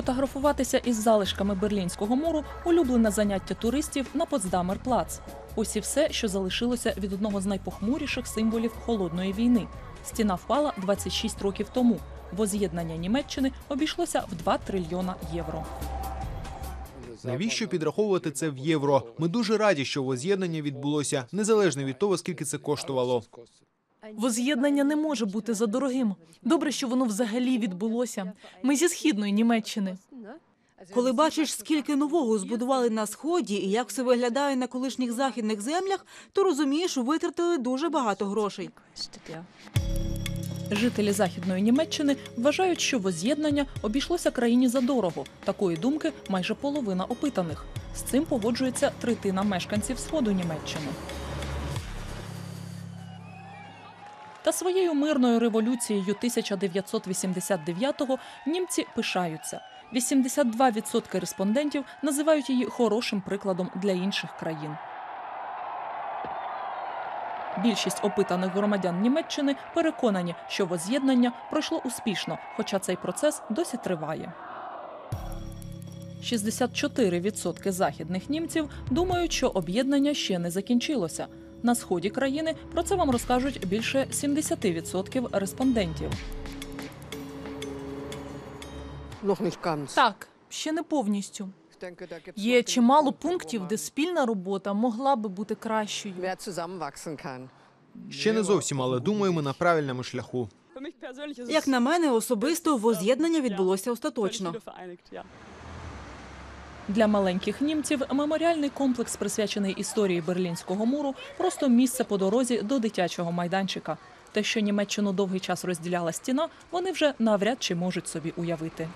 Фотографуватися із залишками берлінського муру улюблене заняття туристів на Потсдамер-плац. Ось і все, що залишилося від одного з найпохмуріших символів холодної війни. Стіна впала 26 років тому. Воз'єднання Німеччини обійшлося в 2 трильйона євро. Навіщо підраховувати це в євро? Ми дуже раді, що воз'єднання відбулося незалежно від того, скільки це коштувало. Воз'єднання не може бути за дорогим. Добре, що воно взагалі відбулося. Ми зі східної Німеччини. Коли бачиш, скільки нового збудували на сході і як все виглядає на колишніх західних землях, то розумієш, витратили дуже багато грошей. Жителі західної Німеччини вважають, що воз'єднання обійшлося країні задорого. Такої думки майже половина опитаних. З цим погоджується третина мешканців сходу Німеччини. Та своєю мирною революцією 1989-го німці пишаються. 82% респондентів називають її хорошим прикладом для інших країн. Більшість опитаних громадян Німеччини переконані, що воз'єднання пройшло успішно, хоча цей процес досі триває. 64% західних німців думають, що об'єднання ще не закінчилося. На сході країни про це вам розкажуть більше 70% респондентів. Так, ще не повністю. Є чимало пунктів, де спільна робота могла би бути кращою. Ще не зовсім, але думаю, ми на правильному шляху. Як на мене, особисто воз'єднання відбулося остаточно. Для маленьких німців меморіальний комплекс, присвячений історії Берлінського муру, просто місце по дорозі до дитячого майданчика. Те, що Німеччину довгий час розділяла стіна, вони вже навряд чи можуть собі уявити.